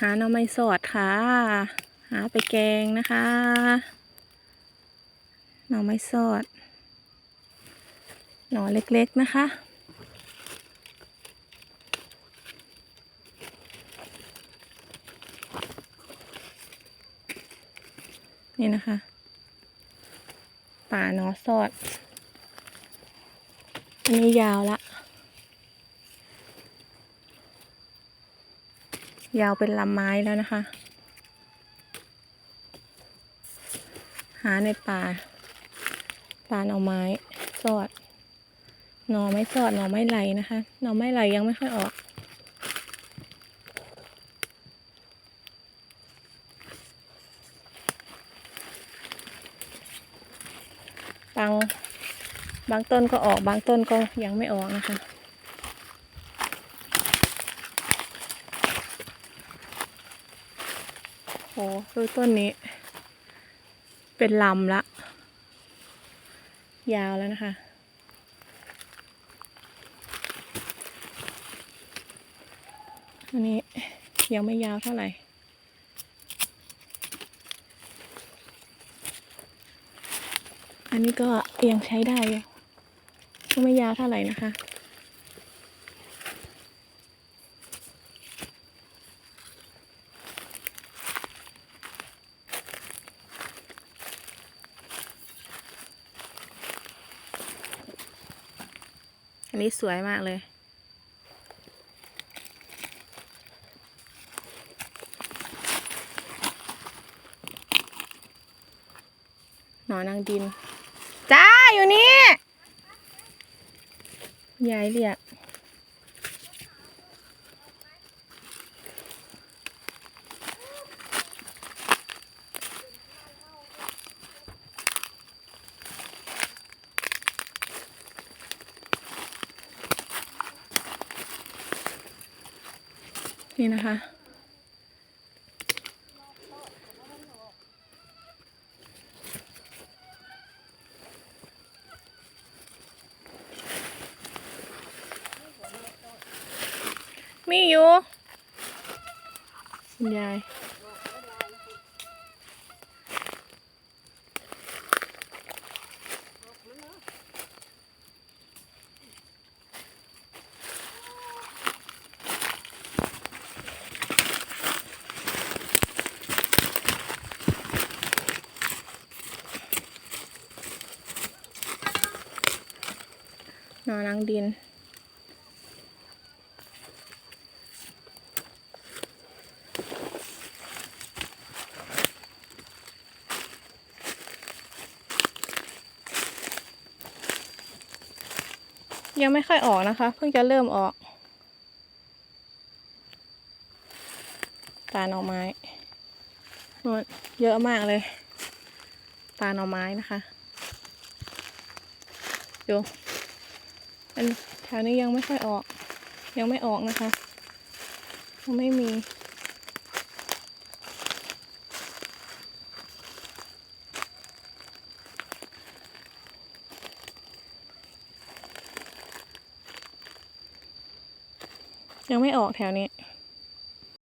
หาหน่อไม้สอดค่ะ หาไปแกงนะคะ หน่อไม้สอด หน่อเล็กๆนะคะ นี่นะคะ ป่าหนอสอด อันนี้ยาวละ ยาวเป็นลำไม้แล้วนะคะ หาในป่าป่าหน่อไม้สอดหน่อไม้สอดหน่อไม้ไหลนะคะหน่อไม้ไหลยังไม่ค่อยออกบางบางต้นก็ออกบางต้นก็ยังไม่ออกนะคะ โหดูต้นนี้ เป็นลำละ ยาวแล้วนะคะ อันนี้ยังไม่ยาวเท่าไหร่อันนี้ก็ยังใช้ได้ก็ไม่ยาวเท่าไหร่นะคะ อันนี้สวยมากเลย หนอนางดิน จ้าอยู่นี่ ยายเรียก นี่นะคะ มีอยู่คุณยาย นอนนังดิน ยังไม่ค่อยออกนะคะ เพิ่งจะเริ่มออก ตาหน่อไม้นนเยอะมากเลย ตาหน่อไม้นะคะ ดู อันแถวนี้ยังไม่ค่อยออก ยังไม่ออกนะคะยังไม่มียังไม่ออกแถวนี้